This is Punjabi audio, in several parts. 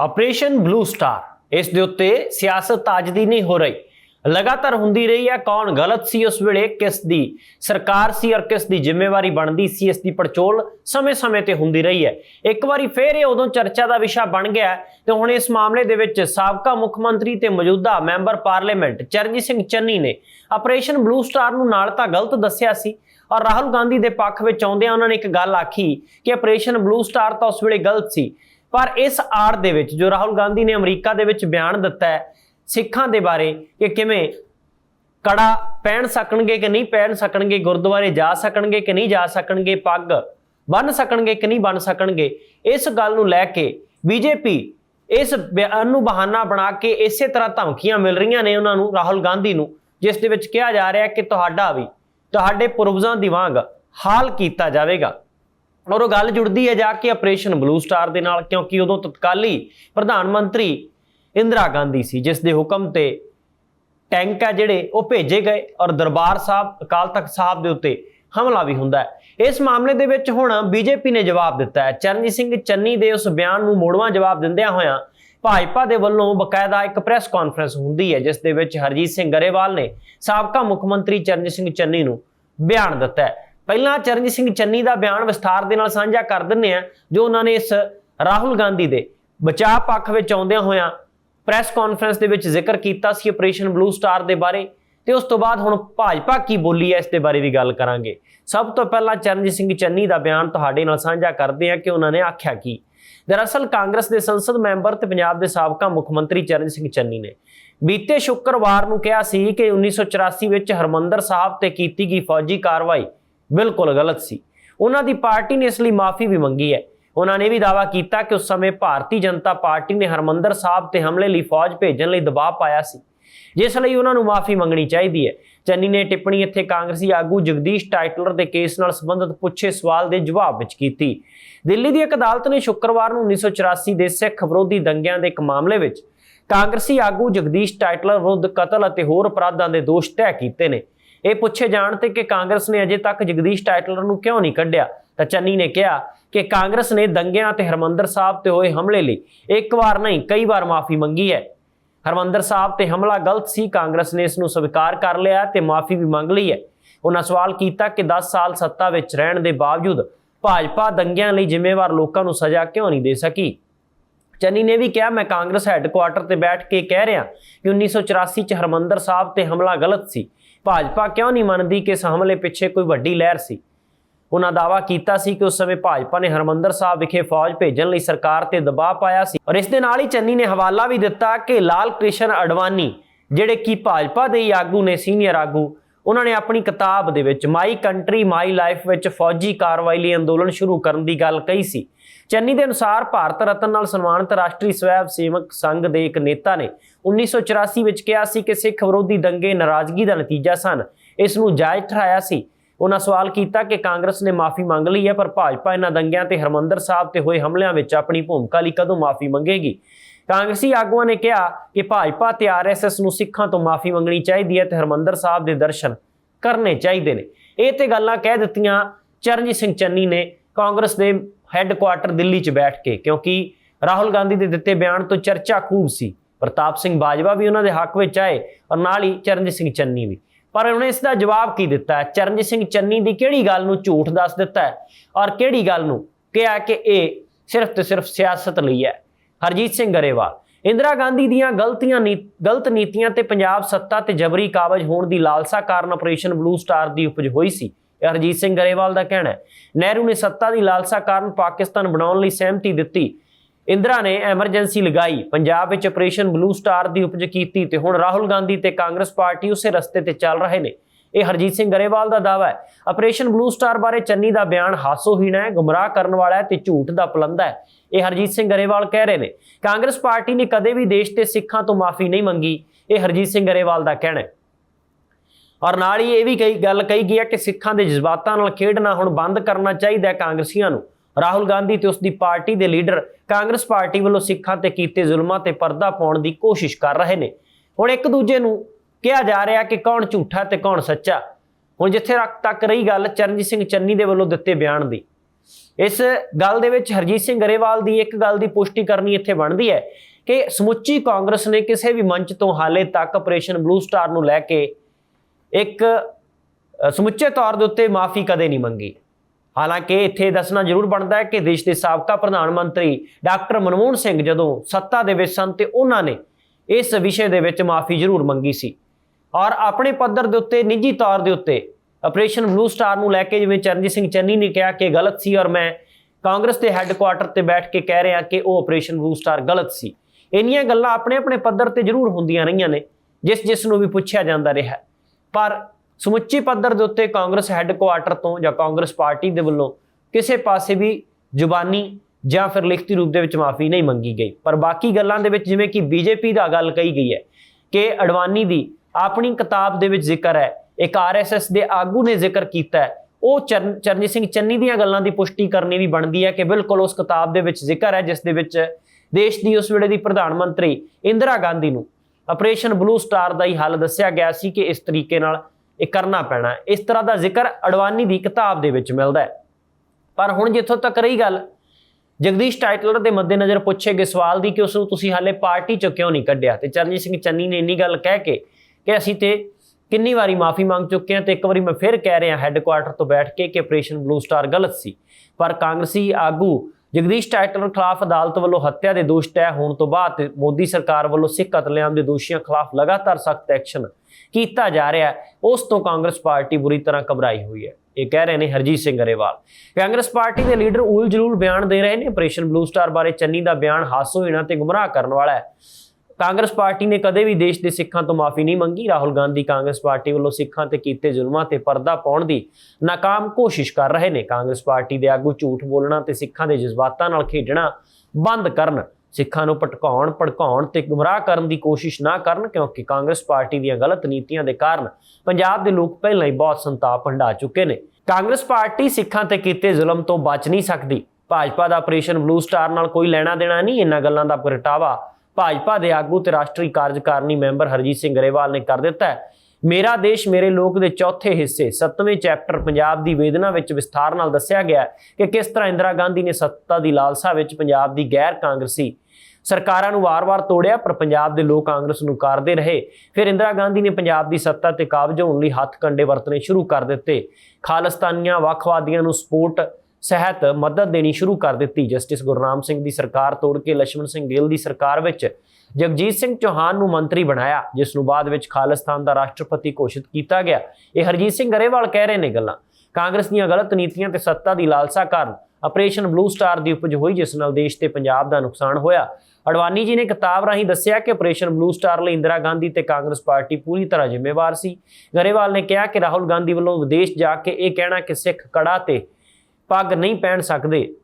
Operation blue star. ਇਸ ਦੇ ਉੱਤੇ ਸਿਆਸਤ ਅੱਜ ਦੀ ਨਹੀਂ ਹੋ ਰਹੀ। ਲਗਾਤਾਰ ਹੁੰਦੀ ਰਹੀ ਹੈ ਕੌਣ ਗਲਤ ਸੀ ਉਸ ਵੇਲੇ, ਕਿਸ ਦੀ ਸਰਕਾਰ ਸੀ ਔਰ ਕਿਸ ਦੀ ਜ਼ਿੰਮੇਵਾਰੀ ਬਣਦੀ ਸੀ, ਇਸ ਦੀ ਪੜਚੋਲ ਸਮੇਂ-ਸਮੇਂ ਤੇ ਹੁੰਦੀ ਰਹੀ ਹੈ। ਇੱਕ ਵਾਰੀ ਫੇਰ ਇਹ ਉਦੋਂ ਚਰਚਾ ਦਾ ਵਿਸ਼ਾ ਬਣ ਗਿਆ ਹੈ ਤੇ ਹੁਣ ਇਸ ਮਾਮਲੇ ਦੇ ਵਿੱਚ ਸਾਬਕਾ ਮੁੱਖ ਮੰਤਰੀ ਤੇ ਮੌਜੂਦਾ ਮੈਂਬਰ ਪਾਰਲੀਮੈਂਟ ਚਰਨਜੀਤ ਸਿੰਘ ਚੰਨੀ ਨੇ ਆਪਰੇਸ਼ਨ ਬਲੂ ਸਟਾਰ ਨੂੰ ਨਾਲ ਤਾਂ ਗਲਤ ਦੱਸਿਆ ਸੀ ਔਰ ਰਾਹੁਲ ਗਾਂਧੀ ਦੇ ਪੱਖ ਵਿੱਚ ਆਉਂਦਿਆਂ ਉਹਨਾਂ ਨੇ ਇੱਕ ਗੱਲ ਆਖੀ ਕਿ ਆਪਰੇਸ਼ਨ ਬਲੂ ਸਟਾਰ ਤਾਂ ਉਸ ਵੇਲੇ ਗਲਤ ਸੀ। ਪਰ ਇਸ ਆੜ ਦੇ ਵਿੱਚ ਜੋ ਰਾਹੁਲ ਗਾਂਧੀ ਨੇ ਅਮਰੀਕਾ ਦੇ ਵਿੱਚ ਬਿਆਨ ਦਿੱਤਾ ਹੈ, ਸਿੱਖਾਂ ਦੇ ਬਾਰੇ ਕਿ ਕਿਵੇਂ ਕੜਾ ਪਹਿਨ ਸਕਣਗੇ ਕਿ ਨਹੀਂ ਪਹਿਨ ਸਕਣਗੇ, ਗੁਰਦੁਆਰੇ ਜਾ ਸਕਣਗੇ ਕਿ ਨਹੀਂ ਜਾ ਸਕਣਗੇ, ਪੱਗ ਬੰਨ ਸਕਣਗੇ ਕਿ ਨਹੀਂ ਬੰਨ ਸਕਣਗੇ, ਇਸ ਗੱਲ ਨੂੰ ਲੈ ਕੇ ਬੀਜੇਪੀ ਇਸ ਬਿਆਨ ਨੂੰ ਬਹਾਨਾ ਬਣਾ ਕੇ ਇਸੇ ਤਰ੍ਹਾਂ ਧਮਕੀਆਂ ਮਿਲ ਰਹੀਆਂ ਨੇ ਉਹਨਾਂ ਨੂੰ, ਰਾਹੁਲ ਗਾਂਧੀ ਨੂੰ, ਜਿਸ ਦੇ ਵਿੱਚ ਕਿਹਾ ਜਾ ਰਿਹਾ ਕਿ ਤੁਹਾਡਾ ਵੀ, ਤੁਹਾਡੇ ਪੁਰਵਜ਼ਾਂ ਦੀ ਵਾਂਗ ਹਾਲ ਕੀਤਾ ਜਾਵੇਗਾ। ਔਰ ਉਹ ਗੱਲ ਜੁੜਦੀ ਹੈ ਜਾ ਕੇ ਆਪਰੇਸ਼ਨ ਬਲੂ ਸਟਾਰ ਦੇ ਨਾਲ, ਕਿਉਂਕਿ ਉਦੋਂ ਤਤਕਾਲੀ ਪ੍ਰਧਾਨ ਮੰਤਰੀ ਇੰਦਰਾ ਗਾਂਧੀ ਸੀ, ਜਿਸ ਦੇ ਹੁਕਮ ਤੇ ਟੈਂਕ ਆ ਜਿਹੜੇ, ਉਹ ਭੇਜੇ ਗਏ ਔਰ ਦਰਬਾਰ ਸਾਹਿਬ, ਅਕਾਲ ਤਖਤ ਸਾਹਿਬ ਦੇ ਉੱਤੇ ਹਮਲਾ ਵੀ ਹੁੰਦਾ ਹੈ। ਇਸ ਮਾਮਲੇ ਦੇ ਵਿੱਚ ਹੁਣ ਬੀਜੇਪੀ ਨੇ ਜਵਾਬ ਦਿੱਤਾ ਹੈ। ਚਰਨਜੀਤ ਸਿੰਘ ਚੰਨੀ ਦੇ ਉਸ ਬਿਆਨ ਨੂੰ ਮੋੜਵਾਂ ਜਵਾਬ ਦਿੰਦਿਆਂ ਹੋਇਆਂ ਭਾਜਪਾ ਦੇ ਵੱਲੋਂ ਬਕਾਇਦਾ ਇੱਕ ਪ੍ਰੈਸ ਕਾਨਫਰੰਸ ਹੁੰਦੀ ਹੈ, ਜਿਸ ਦੇ ਵਿੱਚ ਹਰਜੀਤ ਸਿੰਘ ਗਰੇਵਾਲ ਨੇ ਸਾਬਕਾ ਮੁੱਖ ਮੰਤਰੀ ਚਰਨਜੀਤ ਸਿੰਘ ਚੰਨੀ ਨੂੰ ਬਿਆਨ ਦਿੱਤਾ ਹੈ। ਪਹਿਲਾਂ ਚਰਨਜੀਤ ਸਿੰਘ ਚੰਨੀ ਦਾ ਬਿਆਨ ਵਿਸਥਾਰ ਦੇ ਨਾਲ ਸਾਂਝਾ ਕਰ ਦਿੰਨੇ ਆ ਜੋ ਉਹਨਾਂ ਨੇ ਇਸ ਰਾਹੁਲ ਗਾਂਧੀ ਦੇ ਬਚਾਅ ਪੱਖ ਵਿੱਚ ਆਉਂਦਿਆਂ ਹੋਇਆਂ ਪ੍ਰੈਸ ਕਾਨਫਰੰਸ ਦੇ ਵਿੱਚ ਜ਼ਿਕਰ ਕੀਤਾ ਸੀ ਆਪਰੇਸ਼ਨ ਬਲੂ ਸਟਾਰ ਦੇ ਬਾਰੇ ਤੇ ਉਸ ਤੋਂ ਬਾਅਦ ਹੁਣ ਭਾਜਪਾ ਕੀ ਬੋਲੀ ਹੈ ਇਸ ਦੇ ਬਾਰੇ ਵੀ ਗੱਲ ਕਰਾਂਗੇ। ਸਭ ਤੋਂ ਪਹਿਲਾਂ ਚਰਨਜੀਤ ਸਿੰਘ ਚੰਨੀ ਦਾ ਬਿਆਨ ਤੁਹਾਡੇ ਨਾਲ ਸਾਂਝਾ ਕਰਦੇ ਹਾਂ ਕਿ ਉਹਨਾਂ ਨੇ ਆਖਿਆ ਕੀ। ਦਰਅਸਲ ਕਾਂਗਰਸ ਦੇ ਸੰਸਦ ਮੈਂਬਰ ਤੇ ਪੰਜਾਬ ਦੇ ਸਾਬਕਾ ਮੁੱਖ ਮੰਤਰੀ ਚਰਨਜੀਤ ਸਿੰਘ ਚੰਨੀ ਨੇ ਬੀਤੇ ਸ਼ੁੱਕਰਵਾਰ ਨੂੰ ਕਿਹਾ ਸੀ ਕਿ 1984 ਵਿੱਚ ਹਰਮੰਦਰ ਸਾਹਿਬ ਤੇ ਕੀਤੀ ਗਈ ਫੌਜੀ ਕਾਰਵਾਈ ਬਿਲਕੁਲ ਗਲਤ ਸੀ। ਉਹਨਾਂ ਦੀ ਪਾਰਟੀ ਨੇ ਇਸ ਲਈ ਮਾਫੀ ਵੀ ਮੰਗੀ ਹੈ। ਉਹਨਾਂ ਨੇ ਵੀ ਦਾਅਵਾ ਕੀਤਾ ਕਿ ਉਸ ਸਮੇਂ ਭਾਰਤੀ ਜਨਤਾ ਪਾਰਟੀ ਨੇ ਹਰਮੰਦਰ ਸਾਹਿਬ ਤੇ ਹਮਲੇ ਲਈ ਫੌਜ ਭੇਜਣ ਲਈ ਦਬਾਅ ਪਾਇਆ ਸੀ। ਜਿਸ ਲਈ ਉਹਨਾਂ ਨੂੰ ਮਾਫੀ ਮੰਗਣੀ ਚਾਹੀਦੀ ਹੈ। ਚੰਨੀ ਨੇ ਟਿੱਪਣੀ ਇੱਥੇ ਕਾਂਗਰਸੀ ਆਗੂ ਜਗਦੀਸ਼ ਟਾਈਟਲਰ ਦੇ ਕੇਸ ਨਾਲ ਸੰਬੰਧਿਤ ਪੁੱਛੇ ਸਵਾਲ ਦੇ ਜਵਾਬ ਵਿੱਚ ਕੀਤੀ। ਦਿੱਲੀ ਦੀ ਇੱਕ ਅਦਾਲਤ ਨੇ ਸ਼ੁੱਕਰਵਾਰ ਨੂੰ 1984 ਦੇ ਸਿੱਖ ਵਿਰੋਧੀ ਦੰਗਿਆਂ ਦੇ ਇੱਕ ਮਾਮਲੇ ਵਿੱਚ ਕਾਂਗਰਸੀ ਆਗੂ ਜਗਦੀਸ਼ ਟਾਈਟਲਰ ਵਿਰੁੱਧ ਕਤਲ ਅਤੇ ਹੋਰ ਅਪਰਾਧਾਂ ਦੇ ਦੋਸ਼ ਤੈਅ ਕੀਤੇ ਨੇ। ਇਹ ਪੁੱਛੇ ਜਾਣ ਤੇ ਕਿ ਕਾਂਗਰਸ ਨੇ ਅਜੇ ਤੱਕ ਜਗਦੀਸ਼ ਟਾਈਟਲਰ ਨੂੰ ਕਿਉਂ ਨਹੀਂ ਕੱਢਿਆ? ਤਾਂ ਚੰਨੀ ਨੇ ਕਿਹਾ ਕਿ ਕਾਂਗਰਸ ਨੇ ਦੰਗਿਆਂ ਤੇ ਹਰਮੰਦਰ ਸਾਹਿਬ ਤੇ ਹੋਏ ਹਮਲੇ ਲਈ ਇੱਕ ਵਾਰ ਨਹੀਂ, ਕਈ ਵਾਰ ਮਾਫੀ ਮੰਗੀ ਹੈ। ਹਰਮੰਦਰ ਸਾਹਿਬ ਤੇ ਹਮਲਾ ਗਲਤ ਸੀ, ਕਾਂਗਰਸ ਨੇ ਇਸ ਨੂੰ ਸਵੀਕਾਰ ਕਰ ਲਿਆ ਤੇ ਮਾਫੀ ਵੀ ਮੰਗ ਲਈ ਹੈ। ਉਹਨਾਂ ਸਵਾਲ ਕੀਤਾ ਕਿ 10 ਸਾਲ ਸੱਤਾ ਵਿੱਚ ਰਹਿਣ ਦੇ ਬਾਵਜੂਦ ਭਾਜਪਾ ਦੰਗਿਆਂ ਲਈ ਜ਼ਿੰਮੇਵਾਰ ਲੋਕਾਂ ਨੂੰ ਸਜ਼ਾ ਕਿਉਂ ਨਹੀਂ ਦੇ ਸਕੀ? ਚੰਨੀ ਨੇ ਵੀ ਕਿਹਾ, ਮੈਂ ਕਾਂਗਰਸ ਹੈੱਡਕੁਆਰਟਰ ਤੇ ਬੈਠ ਕੇ ਕਹਿ ਰਿਹਾ ਕਿ 1984 ਚ ਹਰਮੰਦਰ ਸਾਹਿਬ ਤੇ ਹਮਲਾ ਗਲਤ ਸੀ। ਭਾਜਪਾ ਕਿਉਂ ਨਹੀਂ ਮੰਨਦੀ ਕਿ ਇਸ ਹਮਲੇ ਪਿੱਛੇ ਕੋਈ ਵੱਡੀ ਲਹਿਰ ਸੀ? ਉਹਨਾਂ ਦਾਵਾ ਕੀਤਾ ਸੀ ਕਿ ਉਸ ਸਮੇਂ ਭਾਜਪਾ ਨੇ ਹਰਮੰਦਰ ਸਾਹਿਬ ਵਿਖੇ ਫੌਜ ਭੇਜਣ ਲਈ ਸਰਕਾਰ ਤੇ ਦਬਾਅ ਪਾਇਆ ਸੀ ਔਰ ਇਸ ਦੇ ਨਾਲ ਹੀ ਚੰਨੀ ਨੇ ਹਵਾਲਾ ਵੀ ਦਿੱਤਾ ਕਿ ਲਾਲ ਕ੍ਰਿਸ਼ਨ ਅਡਵਾਨੀ, ਜਿਹੜੇ ਕਿ ਭਾਜਪਾ ਦੇ ਹੀ ਆਗੂ ਨੇ, ਸੀਨੀਅਰ ਆਗੂ, ਉਹਨਾਂ ਨੇ ਆਪਣੀ ਕਿਤਾਬ ਦੇ ਵਿੱਚ ਮਾਈ ਕੰਟਰੀ, ਮਾਈ ਲਾਈਫ ਵਿੱਚ ਫੌਜੀ ਕਾਰਵਾਈ ਲਈ ਅੰਦੋਲਨ ਸ਼ੁਰੂ ਕਰਨ ਦੀ ਗੱਲ ਕਹੀ ਸੀ। ਚੰਨੀ ਦੇ ਅਨੁਸਾਰ ਭਾਰਤ ਰਤਨ ਨਾਲ ਸਨਮਾਨਿਤ ਰਾਸ਼ਟਰੀ ਸਵੈ ਸੇਵਕ ਸੰਘ ਦੇ ਇੱਕ ਨੇਤਾ ਨੇ 1984 ਵਿੱਚ ਕਿਹਾ ਸੀ ਕਿ ਸਿੱਖ ਵਿਰੋਧੀ ਦੰਗੇ ਨਾਰਾਜ਼ਗੀ ਦਾ ਨਤੀਜਾ ਸਨ। ਇਸ ਨੂੰ ਜਾਇਜ਼ ਠਹਿਰਾਇਆ ਸੀ। ਉਹਨਾਂ ਸਵਾਲ ਕੀਤਾ ਕਿ ਕਾਂਗਰਸ ਨੇ ਮਾਫੀ ਮੰਗ ਲਈ ਹੈ, ਪਰ ਭਾਜਪਾ ਇਹਨਾਂ ਦੰਗਿਆਂ ਤੇ ਹਰਮੰਦਰ ਸਾਹਿਬ ਤੇ ਹੋਏ ਹਮਲਿਆਂ ਵਿੱਚ ਆਪਣੀ ਭੂਮਿਕਾ ਲਈ ਕਦੋਂ ਮਾਫੀ ਮੰਗੇਗੀ? ਕਾਂਗਰਸੀ ਆਗੂਆਂ ਨੇ ਕਿਹਾ ਕਿ ਭਾਜਪਾ ਤੇ ਆਰਐਸਐਸ ਨੂੰ ਸਿੱਖਾਂ ਤੋਂ ਮਾਫੀ ਮੰਗਣੀ ਚਾਹੀਦੀ ਹੈ ਤੇ ਹਰਮੰਦਰ ਸਾਹਿਬ ਦੇ ਦਰਸ਼ਨ ਕਰਨੇ ਚਾਹੀਦੇ ਨੇ। ਇਹ ਤੇ ਗੱਲਾਂ ਕਹਿ ਦਿੱਤੀਆਂ ਚਰਨਜੀਤ ਸਿੰਘ ਚੰਨੀ ਨੇ ਕਾਂਗਰਸ ਦੇ ਹੈੱਡਕੁਆਰਟਰ ਦਿੱਲੀ 'ਚ ਬੈਠ ਕੇ, ਕਿਉਂਕਿ ਰਾਹੁਲ ਗਾਂਧੀ ਦੇ ਦਿੱਤੇ ਬਿਆਨ ਤੋਂ ਚਰਚਾ ਖੂਬ ਸੀ। ਪ੍ਰਤਾਪ ਸਿੰਘ ਬਾਜਵਾ ਵੀ ਉਹਨਾਂ ਦੇ ਹੱਕ ਵਿੱਚ ਆਏ ਔਰ ਨਾਲ ਹੀ ਚਰਨਜੀਤ ਸਿੰਘ ਚੰਨੀ ਵੀ। ਪਰ ਉਹਨੇ ਇਸ ਦਾ ਜਵਾਬ ਕੀ ਦਿੱਤਾ? ਚਰਨਜੀਤ ਸਿੰਘ ਚੰਨੀ ਦੀ ਕਿਹੜੀ ਗੱਲ ਨੂੰ ਝੂਠ ਦੱਸ ਦਿੱਤਾ ਹੈ? ਔਰ ਕਿਹੜੀ ਗੱਲ ਨੂੰ? ਕਿਹਾ ਕਿ ਇਹ ਸਿਰਫ ਤੇ ਸਿਰਫ ਸਿਆਸਤ ਲਈ ਹੈ। ਹਰਜੀਤ ਸਿੰਘ ਗਰੇਵਾਲ, ਇੰਦਰਾ ਗਾਂਧੀ ਦੀਆਂ ਗਲਤੀਆਂ ਨੀ, ਗਲਤ ਨੀਤੀਆਂ ਤੇ ਪੰਜਾਬ ਸੱਤਾ ਤੇ ਜਬਰੀ ਕਾਬਜ ਹੋਣ ਦੀ ਲਾਲਸਾ ਕਾਰਨ ਆਪਰੇਸ਼ਨ ਬਲੂ ਸਟਾਰ ਦੀ ਉਪਜ ਹੋਈ ਸੀ। ਹਰਜੀਤ ਸਿੰਘ ਗਰੇਵਾਲ ਦਾ ਕਹਿਣਾ ਹੈ। ਨਹਿਰੂ ਨੇ ਸੱਤਾ ਦੀ ਲਾਲਸਾ ਕਾਰਨ ਪਾਕਿਸਤਾਨ ਬਣਾਉਣ ਲਈ ਸਹਿਮਤੀ ਦਿੱਤੀ। ਇੰਦਰਾ ਨੇ ਐਮਰਜੈਂਸੀ ਲਗਾਈ। ਪੰਜਾਬ ਵਿੱਚ ਆਪਰੇਸ਼ਨ ਬਲੂ ਸਟਾਰ ਦੀ ਉਪਜ ਕੀਤੀ ਤੇ ਹੁਣ ਰਾਹੁਲ ਗਾਂਧੀ ਤੇ ਕਾਂਗਰਸ ਪਾਰਟੀ ਉਸੇ ਰਸਤੇ ਤੇ ਚੱਲ ਰਹੇ ਨੇ। ਇਹ ਹਰਜੀਤ ਸਿੰਘ ਗਰੇਵਾਲ ਦਾ ਦਾਅਵਾ ਹੈ। ਆਪਰੇਸ਼ਨ ਬਲੂ ਸਟਾਰ ਬਾਰੇ ਚੰਨੀ ਦਾ ਬਿਆਨ ਹਾਸੋਹੀਣ ਹੈ, ਗੁੰਮਰਾਹ ਕਰਨ ਵਾਲਾ ਹੈ ਤੇ ਝੂਠ ਦਾ ਪਲੰਦਾ ਹੈ। ਇਹ ਹਰਜੀਤ ਸਿੰਘ ਗਰੇਵਾਲ ਕਹਿ ਰਹੇ ਨੇ। ਕਾਂਗਰਸ ਪਾਰਟੀ ਨੇ ਕਦੇ ਵੀ ਦੇਸ਼ ਤੇ ਸਿੱਖਾਂ ਤੋਂ ਮਾਫੀ ਨਹੀਂ ਮੰਗੀ। ਇਹ ਹਰਜੀਤ ਸਿੰਘ ਗਰੇਵਾਲ ਦਾ ਕਹਿਣਾ ਹੈ। ਔਰ ਨਾਲ ਹੀ ਇਹ ਵੀ ਕਈ ਗੱਲ ਕਹੀ ਗਈ ਹੈ ਕਿ ਸਿੱਖਾਂ ਦੇ ਜਜ਼ਬਾਤਾਂ ਨਾਲ ਖੇਡਣਾ ਹੁਣ ਬੰਦ ਕਰਨਾ ਚਾਹੀਦਾ ਹੈ ਕਾਂਗਰਸੀਆਂ ਨੂੰ। ਰਾਹੁਲ ਗਾਂਧੀ ਤੇ ਉਸ ਦੀ ਪਾਰਟੀ ਦੇ ਲੀਡਰ ਕਾਂਗਰਸ ਪਾਰਟੀ ਵੱਲੋਂ ਸਿੱਖਾਂ ਤੇ ਕੀਤੇ ਜ਼ੁਲਮਾਂ ਤੇ ਪਰਦਾ ਪਾਉਣ ਦੀ ਕੋਸ਼ਿਸ਼ ਕਰ ਰਹੇ ਨੇ। ਹੁਣ ਇੱਕ ਦੂਜੇ ਨੂੰ ਕਿਹਾ ਜਾ ਰਿਹਾ ਕਿ ਕੌਣ ਝੂਠਾ ਤੇ ਕੌਣ ਸੱਚਾ। ਹੁਣ ਜਿੱਥੇ ਤੱਕ ਰਹੀ ਗੱਲ ਚਰਨਜੀਤ ਸਿੰਘ ਚੰਨੀ ਦੇ ਵੱਲੋਂ ਦਿੱਤੇ ਬਿਆਨ ਦੀ। ਇਸ ਗੱਲ ਦੇ ਵਿੱਚ ਹਰਜੀਤ ਸਿੰਘ ਗਰੇਵਾਲ ਦੀ ਇੱਕ ਗੱਲ ਦੀ ਪੁਸ਼ਟੀ ਕਰਨੀ ਇੱਥੇ ਬਣਦੀ ਹੈ ਕਿ ਸਮੁੱਚੀ ਕਾਂਗਰਸ ਨੇ ਕਿਸੇ ਵੀ ਮੰਚ ਤੋਂ ਹਾਲੇ ਤੱਕ ਆਪਰੇਸ਼ਨ ਬਲੂ ਸਟਾਰ ਨੂੰ ਲੈ ਕੇ ਇੱਕ ਸਮੁੱਚੇ ਤੌਰ ਦੇ ਉੱਤੇ ਮਾਫੀ ਕਦੇ ਨਹੀਂ ਮੰਗੀ। ਹਾਲਾਂਕਿ ਇੱਥੇ ਦੱਸਣਾ ਜ਼ਰੂਰ ਬਣਦਾ ਹੈ ਕਿ ਦੇਸ਼ ਦੇ ਸਾਬਕਾ ਪ੍ਰਧਾਨ ਮੰਤਰੀ ਡਾਕਟਰ ਮਨਮੋਹਨ ਸਿੰਘ ਜਦੋਂ ਸੱਤਾ ਦੇ ਵਿੱਚ ਸਨ ਤੇ ਉਹਨਾਂ ਨੇ ਇਸ ਵਿਸ਼ੇ ਦੇ ਵਿੱਚ ਮਾਫੀ ਜ਼ਰੂਰ ਮੰਗੀ ਸੀ। ਔਰ ਆਪਣੇ ਪੱਧਰ ਦੇ ਉੱਤੇ, ਨਿੱਜੀ ਤੌਰ ਦੇ ਉੱਤੇ ਆਪਰੇਸ਼ਨ ਬਲੂ ਸਟਾਰ ਨੂੰ ਲੈ ਕੇ ਜਿਵੇਂ ਚਰਨਜੀਤ ਸਿੰਘ ਚੰਨੀ ਨੇ ਕਿਹਾ ਕਿ ਗਲਤ ਸੀ ਔਰ ਮੈਂ ਕਾਂਗਰਸ ਦੇ ਹੈੱਡਕੁਆਟਰ ਤੇ ਬੈਠ ਕੇ ਕਹਿ ਰਿਹਾ ਕਿ ਉਹ ਆਪਰੇਸ਼ਨ ਬਲੂ ਸਟਾਰ ਗਲਤ ਸੀ। ਇੰਨੀਆਂ ਗੱਲਾਂ ਆਪਣੇ ਆਪਣੇ ਪੱਧਰ ਤੇ ਜ਼ਰੂਰ ਹੁੰਦੀਆਂ ਰਹੀਆਂ ਨੇ ਜਿਸ ਜਿਸ ਨੂੰ ਵੀ ਪੁੱਛਿਆ ਜਾਂਦਾ ਰਿਹਾ ਪਰ ਸਮੁੱਚੀ ਪੱਧਰ ਦੇ ਉੱਤੇ ਕਾਂਗਰਸ ਹੈੱਡਕੁਆਟਰ ਤੋਂ ਜਾਂ ਕਾਂਗਰਸ ਪਾਰਟੀ ਦੇ ਵੱਲੋਂ ਕਿਸੇ ਪਾਸੇ ਵੀ ਜ਼ੁਬਾਨੀ ਜਾਂ ਫਿਰ ਲਿਖਤੀ ਰੂਪ ਦੇ ਵਿੱਚ ਮਾਫੀ ਨਹੀਂ ਮੰਗੀ ਗਈ। ਪਰ ਬਾਕੀ ਗੱਲਾਂ ਦੇ ਵਿੱਚ ਜਿਵੇਂ ਕਿ ਬੀਜੇਪੀ ਦਾ ਗੱਲ ਕਹੀ ਗਈ ਹੈ ਕਿ ਅਡਵਾਨੀ ਦੀ ਆਪਣੀ ਕਿਤਾਬ ਦੇ ਵਿੱਚ ਜ਼ਿਕਰ ਹੈ, ਇੱਕ ਆਰਐਸਐਸ ਦੇ ਆਗੂ ਨੇ ਜ਼ਿਕਰ ਕੀਤਾ ਹੈ, ਉਹ ਚਰਨ- ਚਰਨਜੀਤ ਸਿੰਘ ਚੰਨੀ ਦੀਆਂ ਗੱਲਾਂ ਦੀ ਪੁਸ਼ਟੀ ਕਰਨੀ ਵੀ ਬਣਦੀ ਹੈ ਕਿ ਬਿਲਕੁਲ ਉਸ ਕਿਤਾਬ ਦੇ ਵਿੱਚ ਜ਼ਿਕਰ ਹੈ, ਜਿਸ ਦੇ ਵਿੱਚ ਦੇਸ਼ ਦੀ ਉਸ ਵੇਲੇ ਦੀ ਪ੍ਰਧਾਨ ਮੰਤਰੀ ਇੰਦਰਾ ਗਾਂਧੀ ਨੂੰ ਆਪਰੇਸ਼ਨ ਬਲੂ ਸਟਾਰ ਦਾ ਹੀ ਹੱਲ ਦੱਸਿਆ ਗਿਆ ਸੀ ਕਿ ਇਸ ਤਰੀਕੇ ਨਾਲ ਇਹ ਕਰਨਾ ਪੈਣਾ ਇਸ ਤਰ੍ਹਾਂ ਦਾ ਜ਼ਿਕਰ ਅਡਵਾਨੀ ਦੀ ਕਿਤਾਬ ਦੇ ਵਿੱਚ ਮਿਲਦਾ ਹੈ। ਪਰ ਹੁਣ ਜਿੱਥੋਂ ਤੱਕ ਰਹੀ ਗੱਲ, ਜਗਦੀਸ਼ ਟਾਈਟਲਰ ਦੇ ਮੱਦੇਨਜ਼ਰ ਪੁੱਛੇ ਗਏ ਸਵਾਲ ਦੀ ਕਿ ਉਸ ਨੂੰ ਤੁਸੀਂ ਹਾਲੇ ਪਾਰਟੀ ਚੋਂ ਕਿਉਂ ਨਹੀਂ ਕੱਢਿਆ? ਤੇ ਚਰਨਜੀਤ ਸਿੰਘ ਚੰਨੀ ਨੇ ਇੰਨੀ ਗੱਲ ਕਹਿ ਕੇ ਕਿ ਅਸੀਂ ਤੇ ਕਿੰਨੀ ਵਾਰੀ ਮਾਫੀ ਮੰਗ ਚੁੱਕੇ ਹਾਂ ਤੇ ਇੱਕ ਵਾਰੀ ਮੈਂ ਫਿਰ ਕਹਿ ਰਿਹਾ ਹੈੱਡਕੁਆਟਰ ਤੋਂ ਬੈਠ ਕੇ ਕਿ ਆਪਰੇਸ਼ਨ ਬਲੂ ਸਟਾਰ ਗਲਤ ਸੀ। ਪਰ ਕਾਂਗਰਸੀ ਆਗੂ ਜਗਦੀਸ਼ ਟਾਈਟਲਰ ਖਿਲਾਫ ਅਦਾਲਤ ਵੱਲੋਂ ਹੱਤਿਆ ਦੇ ਦੋਸ਼ ਤੈਅ ਹੋਣ ਤੋਂ ਬਾਅਦ ਮੋਦੀ ਸਰਕਾਰ ਵੱਲੋਂ ਸਿੱਖ ਕਤਲੇਆਮ ਦੇ ਦੋਸ਼ੀਆਂ ਖਿਲਾਫ ਲਗਾਤਾਰ ਸਖਤ ਐਕਸ਼ਨ ਕੀਤਾ ਜਾ ਰਿਹਾ ਹੈ, ਉਸ ਤੋਂ ਕਾਂਗਰਸ ਪਾਰਟੀ ਬੁਰੀ ਤਰ੍ਹਾਂ ਘਬਰਾਈ ਹੋਈ ਹੈ। ਇਹ ਕਹਿ ਰਹੇ ਨੇ ਹਰਜੀਤ ਸਿੰਘ ਗਰੇਵਾਲ। ਕਾਂਗਰਸ ਪਾਰਟੀ ਦੇ ਲੀਡਰ ਉਲ ਜਲੂਲ ਬਿਆਨ ਦੇ ਰਹੇ ਨੇ। ਆਪਰੇਸ਼ਨ ਬਲੂ ਸਟਾਰ ਬਾਰੇ ਚੰਨੀ ਦਾ ਬਿਆਨ ਹਾਸੋ ਹਾਸੋਹੀਣਾ ਤੇ ਗੁੰਮਰਾਹ ਕਰਨ ਵਾਲਾ ਹੈ। ਕਾਂਗਰਸ ਪਾਰਟੀ ਨੇ ਕਦੇ ਵੀ ਦੇਸ਼ ਦੇ ਸਿੱਖਾਂ ਤੋਂ ਮਾਫੀ ਨਹੀਂ ਮੰਗੀ। ਰਾਹੁਲ ਗਾਂਧੀ ਕਾਂਗਰਸ ਪਾਰਟੀ ਵੱਲੋਂ ਸਿੱਖਾਂ ਤੇ ਕੀਤੇ ਜ਼ੁਲਮਾਂ ਤੇ ਪਰਦਾ ਪਾਉਣ ਦੀ ਨਾਕਾਮ ਕੋਸ਼ਿਸ਼ ਕਰ ਰਹੇ ਨੇ। ਕਾਂਗਰਸ ਪਾਰਟੀ ਦੇ ਆਗੂ ਝੂਠ ਬੋਲਣਾ ਤੇ ਸਿੱਖਾਂ ਦੇ ਜਜ਼ਬਾਤਾਂ ਨਾਲ ਖੇਡਣਾ ਬੰਦ ਕਰਨ, ਸਿੱਖਾਂ ਨੂੰ ਭਟਕਾਉਣ, ਭੜਕਾਉਣ ਤੇ ਗੁੰਮਰਾਹ ਕਰਨ ਦੀ ਕੋਸ਼ਿਸ਼ ਨਾ ਕਰਨ ਕਿਉਂਕਿ ਕਾਂਗਰਸ ਪਾਰਟੀ ਦੀਆਂ ਗਲਤ ਨੀਤੀਆਂ ਦੇ ਕਾਰਨ ਪੰਜਾਬ ਦੇ ਲੋਕ ਪਹਿਲਾਂ ਹੀ ਬਹੁਤ ਸੰਤਾਪ ਹੰਢਾ ਚੁੱਕੇ ਨੇ। ਕਾਂਗਰਸ ਪਾਰਟੀ ਸਿੱਖਾਂ ਤੇ ਕੀਤੇ ਜ਼ੁਲਮ ਤੋਂ ਬਚ ਨਹੀਂ ਸਕਦੀ। ਭਾਜਪਾ ਦਾ ਆਪਰੇਸ਼ਨ ਬਲੂ ਸਟਾਰ ਨਾਲ ਕੋਈ ਲੈਣਾ ਦੇਣਾ ਨਹੀਂ, ਇਹਨਾਂ ਗੱਲਾਂ ਦਾ ਪ੍ਰਗਟਾਵਾ ਭਾਜਪਾ ਦੇ ਆਗੂ ਤੇ ਰਾਸ਼ਟਰੀ ਕਾਰਜਕਾਰਨੀ ਮੈਂਬਰ ਹਰਜੀਤ ਸਿੰਘ ਗਰੇਵਾਲ ਨੇ ਕਰ ਦਿੱਤਾ ਹੈ। ਮੇਰਾ ਦੇਸ਼ ਮੇਰੇ ਲੋਕ ਦੇ ਚੌਥੇ ਹਿੱਸੇ 7ਵੇਂ ਚੈਪਟਰ ਪੰਜਾਬ ਦੀ ਵੇਦਨਾ ਵਿੱਚ ਵਿਸਥਾਰ ਨਾਲ ਦੱਸਿਆ ਗਿਆ ਕਿ ਕਿਸ ਤਰ੍ਹਾਂ ਇੰਦਰਾ ਗਾਂਧੀ ਨੇ ਸੱਤਾ ਦੀ ਲਾਲਸਾ ਵਿੱਚ ਪੰਜਾਬ ਦੀ ਗੈਰ ਕਾਂਗਰਸੀ ਸਰਕਾਰਾਂ ਨੂੰ ਵਾਰ-ਵਾਰ ਤੋੜਿਆ, ਪਰ ਪੰਜਾਬ ਦੇ ਲੋਕ ਕਾਂਗਰਸ ਨੂੰ ਕਰਦੇ ਰਹੇ। ਫਿਰ ਇੰਦਰਾ ਗਾਂਧੀ ਨੇ ਪੰਜਾਬ ਦੀ ਸੱਤਾ ਤੇ ਕਾਬਜ ਹੋਣ ਲਈ ਹੱਥ ਕੰਡੇ ਵਰਤਣੇ ਸ਼ੁਰੂ ਕਰ ਦਿੱਤੇ। ਖਾਲਿਸਤਾਨੀਆਂ ਵੱਖਵਾਦੀਆਂ ਨੂੰ ਸਪੋਰਟ ਸਹਿਤ ਮਦਦ ਦੇਣੀ ਸ਼ੁਰੂ ਕਰ ਦਿੱਤੀ। ਜਸਟਿਸ ਗੁਰਨਾਮ ਸਿੰਘ ਦੀ ਸਰਕਾਰ ਤੋੜ ਕੇ ਲక్ష్మణ ਸਿੰਘ ਗਿੱਲ ਦੀ ਸਰਕਾਰ ਵਿੱਚ ਜਗਜੀਤ ਸਿੰਘ ਚੌਹਾਨ ਨੂੰ ਮੰਤਰੀ ਬਣਾਇਆ, ਜਿਸ ਨੂੰ ਬਾਅਦ ਵਿੱਚ ਖਾਲਿਸਤਾਨ ਦਾ ਰਾਸ਼ਟਰਪਤੀ ਘੋਸ਼ਿਤ ਕੀਤਾ ਗਿਆ। ਇਹ ਹਰਜੀਤ ਸਿੰਘ ਗਰੇਵਾਲ ਕਹਿ ਰਹੇ ਨੇ ਗੱਲਾਂ। ਕਾਂਗਰਸ ਦੀਆਂ ਗਲਤ ਨੀਤੀਆਂ ਤੇ ਸੱਤਾ ਦੀ ਲਾਲਸਾ ਕਾਰਨ ਆਪਰੇਸ਼ਨ ਬਲੂ ਸਟਾਰ ਦੀ ਉਪਜ ਹੋਈ, ਜਿਸ ਨਾਲ ਦੇਸ਼ ਤੇ ਪੰਜਾਬ ਦਾ ਨੁਕਸਾਨ ਹੋਇਆ। ਅਡਵਾਨੀ ਜੀ ਨੇ ਕਿਤਾਬ ਰਾਹੀਂ ਦੱਸਿਆ ਕਿ ਆਪਰੇਸ਼ਨ ਬਲੂ ਸਟਾਰ ਲਈ ਇੰਦਰਾ ਗਾਂਧੀ ਤੇ ਕਾਂਗਰਸ ਪਾਰਟੀ ਪੂਰੀ ਤਰ੍ਹਾਂ ਜ਼ਿੰਮੇਵਾਰ ਸੀ। ਗਰੇਵਾਲ ਨੇ ਕਿਹਾ ਕਿ ਰਾਹੁਲ ਗਾਂਧੀ ਵੱਲੋਂ ਵਿਦੇਸ਼ ਜਾ ਕੇ ਇਹ ਕਹਿਣਾ ਕਿ ਸਿੱਖ ਕੜਾ ਤੇ ਪੱਗ ਨਹੀਂ ਪਹਿਨ ਸਕਦੇ।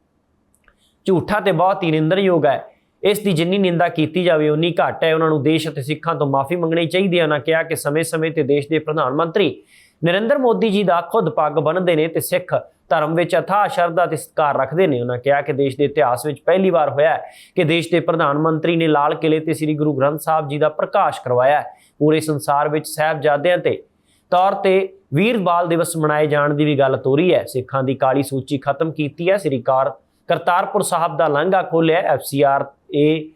ਝੂਠਾ ਤੇ ਬਹੁਤ ਹੀ ਨਿੰਦਣਯੋਗ ਹੈ। ਇਸ ਦੀ ਜਿੰਨੀ ਨਿੰਦਾ ਕੀਤੀ ਜਾਵੇ, ਉਨੀ ਘੱਟ ਹੈ। ਉਹਨਾਂ ਨੂੰ ਦੇਸ਼ ਅਤੇ ਸਿੱਖਾਂ ਤੋਂ ਮਾਫੀ ਮੰਗਣੀ ਚਾਹੀਦੀ ਹੈ। ਉਹਨਾਂ ਕਿਹਾ ਕਿ ਸਮੇਂ-ਸਮੇਂ ਤੇ ਦੇਸ਼ ਦੇ ਪ੍ਰਧਾਨ ਮੰਤਰੀ ਨਰਿੰਦਰ ਮੋਦੀ ਜੀ ਦਾ ਖੁਦ ਪੱਗ ਬੰਨ੍ਹਦੇ ਨੇ ਤੇ ਸਿੱਖ ਧਰਮ ਵਿੱਚ ਅਥਾਹ, ਸ਼ਰਧਾ ਤੇ ਸਤਿਕਾਰ ਰੱਖਦੇ ਨੇ। ਉਹਨਾਂ ਕਿਹਾ ਕਿ ਦੇਸ਼ ਦੇ ਇਤਿਹਾਸ ਵਿੱਚ ਪਹਿਲੀ ਵਾਰ ਹੋਇਆ ਕਿ ਦੇਸ਼ ਦੇ ਪ੍ਰਧਾਨ ਮੰਤਰੀ ਨੇ ਲਾਲ ਕਿਲੇ ਤੇ ਸ੍ਰੀ ਗੁਰੂ ਗ੍ਰੰਥ ਸਾਹਿਬ ਜੀ ਦਾ ਪ੍ਰਕਾਸ਼ ਕਰਵਾਇਆ ਪੂਰੇ ਸੰਸਾਰ ਵਿੱਚ ਸਾਹਿਬਜ਼ਾਦਿਆਂ ਤੇ ਤੌਰ ਤੇ ਵੀਰ ਬਾਲ ਦਿਵਸ ਮਨਾਏ ਜਾਣ ਦੀ ਵੀ ਗੱਲ ਤੋਰੀ ਹੈ। ਸਿੱਖਾਂ ਦੀ ਕਾਲੀ ਸੂਚੀ ਖਤਮ ਕੀਤੀ ਹੈ। ਸ੍ਰੀ ਕਾਰ ਕਰਤਾਰਪੁਰ ਸਾਹਿਬ ਦਾ ਲਾਂਘਾ ਖੋਲਿਆ ਐਫਸੀਆਰ ਏ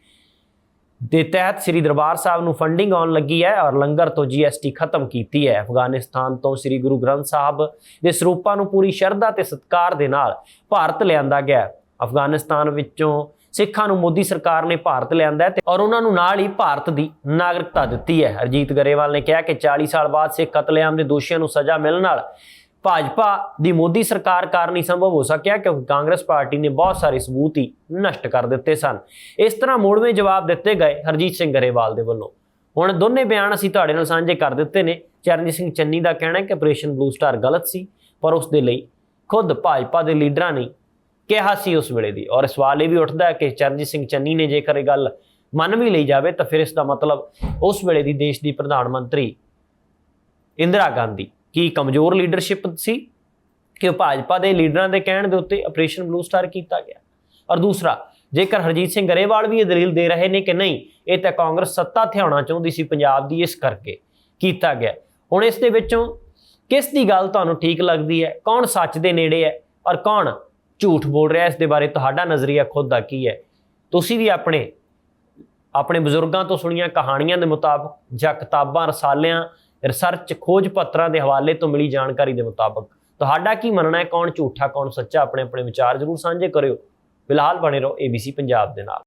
ਦੇ ਤਹਿਤ ਸ੍ਰੀ ਦਰਬਾਰ ਸਾਹਿਬ ਨੂੰ ਫੰਡਿੰਗ ਆਉਣ ਲੱਗੀ ਹੈ ਔਰ ਲੰਗਰ ਤੋਂ ਜੀਐਸਟੀ ਖਤਮ ਕੀਤੀ ਹੈ। ਅਫਗਾਨਿਸਤਾਨ ਤੋਂ ਸ੍ਰੀ ਗੁਰੂ ਗ੍ਰੰਥ ਸਾਹਿਬ ਦੇ ਸਰੂਪਾਂ ਨੂੰ ਪੂਰੀ ਸ਼ਰਧਾ ਤੇ ਸਤਿਕਾਰ ਦੇ ਨਾਲ ਭਾਰਤ ਲਿਆਂਦਾ ਗਿਆ ਅਫਗਾਨਿਸਤਾਨ ਵਿੱਚੋਂ ਸਿੱਖਾਂ ਨੂੰ ਮੋਦੀ ਸਰਕਾਰ ਨੇ ਭਾਰਤ ਲਿਆਂਦਾ ਹੈ ਤੇ ਔਰ ਉਹਨਾਂ ਨੂੰ ਨਾਲ ਹੀ ਭਾਰਤ ਦੀ ਨਾਗਰਿਕਤਾ ਦਿੱਤੀ ਹੈ। ਹਰਜੀਤ ਗਰੇਵਾਲ ਨੇ ਕਿਹਾ ਕਿ 40 ਸਾਲ ਬਾਅਦ ਸਿੱਖ ਕਤਲੇਆਮ ਦੇ ਦੋਸ਼ੀਆਂ ਨੂੰ ਸਜ਼ਾ ਮਿਲਣ ਨਾਲ ਭਾਜਪਾ ਦੀ ਮੋਦੀ ਸਰਕਾਰ ਕਾਰਨ ਹੀ ਸੰਭਵ ਹੋ ਸਕਿਆ ਕਿਉਂਕਿ ਕਾਂਗਰਸ ਪਾਰਟੀ ਨੇ ਬਹੁਤ ਸਾਰੇ ਸਬੂਤ ਹੀ ਨਸ਼ਟ ਕਰ ਦਿੱਤੇ ਸਨ। ਇਸ ਤਰ੍ਹਾਂ ਮੋੜਵੇਂ ਜਵਾਬ ਦਿੱਤੇ ਗਏ ਹਰਜੀਤ ਸਿੰਘ ਗਰੇਵਾਲ ਦੇ ਵੱਲੋਂ। ਹੁਣ ਦੋਨੇ ਬਿਆਨ ਅਸੀਂ ਤੁਹਾਡੇ ਨਾਲ ਸਾਂਝੇ ਕਰ ਦਿੱਤੇ ਨੇ। ਚਰਨਜੀਤ ਸਿੰਘ ਚੰਨੀ ਦਾ ਕਹਿਣਾ ਹੈ ਕਿ ਆਪਰੇਸ਼ਨ ਬਲੂ ਸਟਾਰ ਗਲਤ ਸੀ, ਪਰ ਉਸ ਦੇ ਲਈ ਖੁਦ ਭਾਜਪਾ ਦੇ ਲੀਡਰਾਂ ਨੇ ਕਿਹਾ ਸੀ ਉਸ ਵੇਲੇ ਦੀ। ਔਰ ਸਵਾਲ ਇਹ ਵੀ ਉੱਠਦਾ ਹੈ ਕਿ ਚਰਨਜੀਤ ਸਿੰਘ ਚੰਨੀ ਨੇ ਜੇਕਰ ਇਹ ਗੱਲ ਮੰਨ ਵੀ ਲਈ ਜਾਵੇ, ਤਾਂ ਫਿਰ ਇਸ ਦਾ ਮਤਲਬ ਉਸ ਵੇਲੇ ਦੀ ਦੇਸ਼ ਦੀ ਪ੍ਰਧਾਨ ਮੰਤਰੀ ਇੰਦਰਾ ਗਾਂਧੀ ਕੀ ਕਮਜ਼ੋਰ ਲੀਡਰਸ਼ਿਪ ਸੀ ਕਿ ਉਹ ਭਾਜਪਾ ਦੇ ਲੀਡਰਾਂ ਦੇ ਕਹਿਣ ਦੇ ਉੱਤੇ ਆਪਰੇਸ਼ਨ ਬਲੂ ਸਟਾਰ ਕੀਤਾ ਗਿਆ। ਔਰ ਦੂਸਰਾ, ਜੇਕਰ ਹਰਜੀਤ ਸਿੰਘ ਗਰੇਵਾਲ ਵੀ ਇਹ ਦਲੀਲ ਦੇ ਰਹੇ ਨੇ ਕਿ ਨਹੀਂ, ਇਹ ਤਾਂ ਕਾਂਗਰਸ ਸੱਤਾ ਥਿਆਉਣਾ ਚਾਹੁੰਦੀ ਸੀ, ਪੰਜਾਬ ਦੀ ਇਸ ਕਰਕੇ ਕੀਤਾ ਗਿਆ। ਹੁਣ ਇਸ ਦੇ ਵਿੱਚੋਂ ਕਿਸ ਦੀ ਗੱਲ ਤੁਹਾਨੂੰ ਠੀਕ ਲੱਗਦੀ ਹੈ? ਕੌਣ ਸੱਚ ਦੇ ਨੇੜੇ ਹੈ? ਔਰ ਕੌਣ ਝੂਠ ਬੋਲ ਰਿਹਾ, ਇਸ ਦੇ ਬਾਰੇ ਤੁਹਾਡਾ ਨਜ਼ਰੀਆ ਖੁਦ ਦਾ ਕੀ ਹੈ? ਤੁਸੀਂ ਵੀ ਆਪਣੇ ਆਪਣੇ ਬਜ਼ੁਰਗਾਂ ਤੋਂ ਸੁਣੀਆਂ ਕਹਾਣੀਆਂ ਦੇ ਮੁਤਾਬਕ ਜਾਂ ਕਿਤਾਬਾਂ, ਰਸਾਲਿਆਂ, ਰਿਸਰਚ, ਖੋਜ ਪੱਤਰਾਂ ਦੇ ਹਵਾਲੇ ਤੋਂ ਮਿਲੀ ਜਾਣਕਾਰੀ ਦੇ ਮੁਤਾਬਕ ਤੁਹਾਡਾ ਕੀ ਮੰਨਣਾ ਹੈ? ਕੌਣ ਝੂਠਾ, ਕੌਣ ਸੱਚਾ? ਆਪਣੇ ਆਪਣੇ ਵਿਚਾਰ ਜ਼ਰੂਰ ਸਾਂਝੇ ਕਰਿਓ। ਫਿਲਹਾਲ ਬਣੇ ਰਹੋ ABC ਪੰਜਾਬ ਦੇ ਨਾਲ।